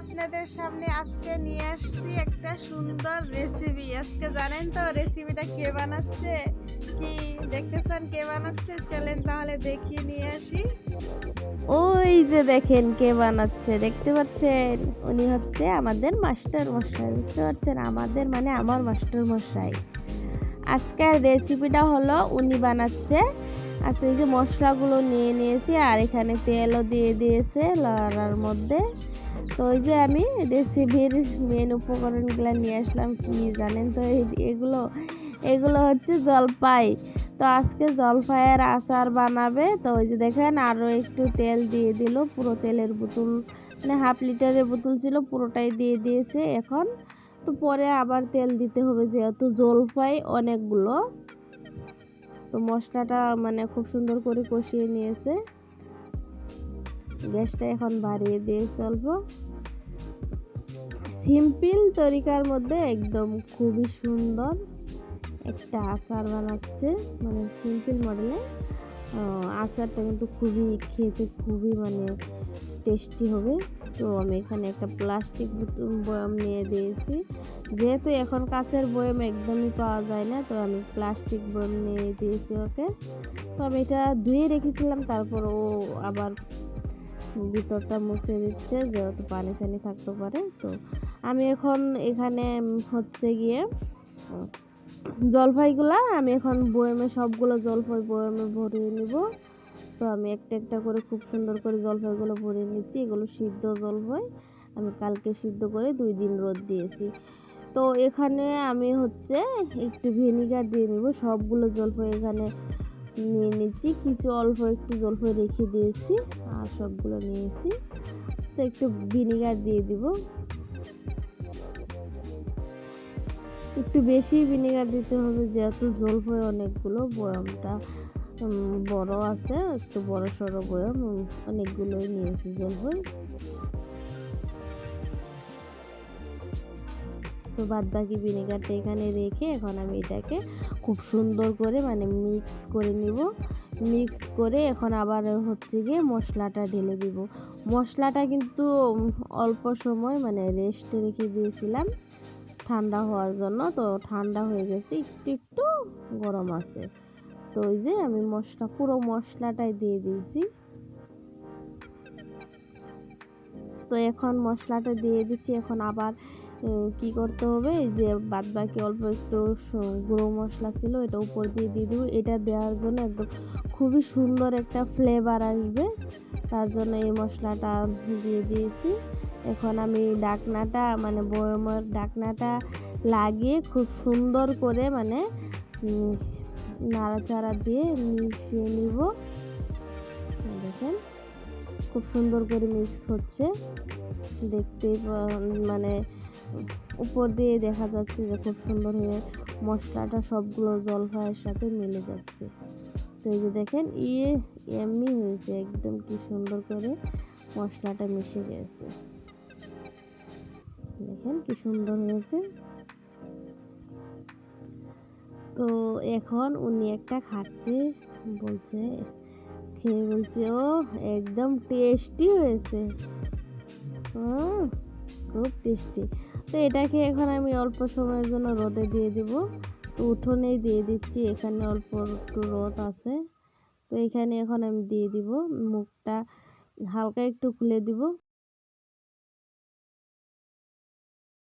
আপনাদের সামনে আজকে নিয়ে আসছি একটা সুন্দর রেসিপি আজকে জানেন তো রেসিপিটা কে বানাচ্ছে? কি দেখতে চান কে বানাচ্ছে? চলেন তাহলে দেখি, নিয়ে আসি। ওই যে দেখেন কে বানাচ্ছে, দেখতে পাচ্ছেন? উনি হচ্ছে আমাদের মাস্টার মশাই, বুঝতে পারছেন? আমাদের মানে আমার মাস্টার মশাই। আজকের রেসিপিটা হলো উনি বানাচ্ছে। আচ্ছা এই যে মশলাগুলো নিয়ে নিয়েছি, আর এখানে তেলও দিয়ে দিয়েছে লড়ার মধ্যে। তো ওই যে আমি রেসিপির মেন উপকরণগুলো নিয়ে আসলাম কি জানেন তো? এগুলো এগুলো হচ্ছে জলপাই। তো আজকে জলপাইয়ের আচার বানাবে। তো ওই যে দেখেন আরও একটু তেল দিয়ে দিল, পুরো তেলের বোতল মানে হাফ লিটারের বোতল ছিল, পুরোটাই দিয়ে দিয়েছে এখন। তো পরে আবার তেল দিতে হবে, যেহেতু জলপাই অনেকগুলো। তো মশলাটা মানে খুব সুন্দর করে কষিয়ে নিয়েছে। গ্যাসটা এখন বাড়িয়ে দিয়ে অল্প সিম্পল তরিকার মধ্যে একদম খুবই সুন্দর একটা আচার বানাচ্ছে মানে সিম্পল মডেলে। আচারটা কিন্তু খুবই, খেতে খুবই মানে টেস্টি হবে। তো আমি এখানে একটা প্লাস্টিক বয়াম নিয়ে দিয়েছি। যেহেতু এখন কাঁচের বয়াম একদমই পাওয়া যায় না, তো আমি প্লাস্টিক বয়াম নিয়ে দিয়েছি ওকে। তো আমি এটা ধুয়ে রেখেছিলাম, তারপর ও আবার ভিতরটা মুছে দিচ্ছে যেহেতু পানি টানি থাকতে পারে তো আমি এখন এখানে হচ্ছে গিয়ে উম, জলপাইগুলা আমি এখন বয়ামে সবগুলো জলপাই বয়ামে ভরিয়ে নিব। তো আমি একটা একটা করে খুব সুন্দর করে জলপাইগুলো ভরিয়ে নিচ্ছি। এগুলো সিদ্ধ জলপাই। আমি কালকে সিদ্ধ করে দুই দিন রোদ দিয়েছি। তো এখানে আমি হচ্ছে একটু ভিনিগার দিয়ে নিব। সবগুলো জলপাই এখানে নিয়ে নিচ্ছি। কিছু অল্প একটু জলপাই রেখে দিয়েছি। সবগুলো নিয়েছি। তো একটু ভিনিগার দিয়ে দিব। একটু বেশি ভিনেগার দিতে হবে, যেহেতু জলপাই অনেকগুলো, বয়ামটা বড় আছে, একটু বড় সড়ো বয়াম অনেকগুলোই নিয়েছি জলপাই তো বাদ বাকি ভিনেগারটা এখানে রেখে এখন আমি এটাকে খুব সুন্দর করে মানে মিক্স করে নিব। মিক্স করে এখন আবার হচ্ছে গিয়ে মশলাটা ঢেলে দিব। মশলাটা কিন্তু অল্প সময় মানে রেস্টে রেখে দিয়েছিলাম। ঠান্ডা হওয়ার জন্য, তো ঠান্ডা হয়ে গেছে, একটু একটু গরম আছে। তো ওই যে আমি মশলা, পুরো মশলাটাই দিয়ে দিয়েছি। তো এখন মশলাটা দিয়ে দিচ্ছি, এখন আবার কি করতে হবে? যে বাদ বাকি অল্প একটু গুঁড়ো মশলা ছিল এটা উপর দিয়ে দিয়ে দেবো। এটা দেওয়ার জন্য একদম খুবই সুন্দর একটা ফ্লেভার আসবে। তার জন্য এই মশলাটা দিয়ে দিয়েছি। এখন আমি ডাকনাটা মানে বয়মের ডাকনাটা লাগিয়ে খুব সুন্দর করে মানে নাড়াচাড়া দিয়ে মিশিয়ে নিব। দেখেন। খুব সুন্দর করে মিক্স হচ্ছে। দেখতে মানে উপর দিয়ে দেখা যাচ্ছে যে খুব সুন্দর হয়ে মশলাটা সবগুলো জলপাইয়ের সাথে মিলে যাচ্ছে। তো এই যে দেখেন ইয়ে এমনি হয়েছে, একদম কি সুন্দর করে মশলাটা মিশে গেছে। দেখেন কি সুন্দর হয়েছে। তো এখন উনি একটা খাচ্ছে, বলছে খেয়ে বলছে ও একদম টেস্টি হয়েছে। ও খুব টেস্টি তো এটাকে এখন আমি অল্প সময়ের জন্য রোদে দিয়ে দিব। তো উঠোনেই দিয়ে দিচ্ছি, এখানে অল্প একটু রোদ আছে। তো এখানে এখন আমি দিয়ে দিব, মুখটা হালকা একটু খুলে দিব।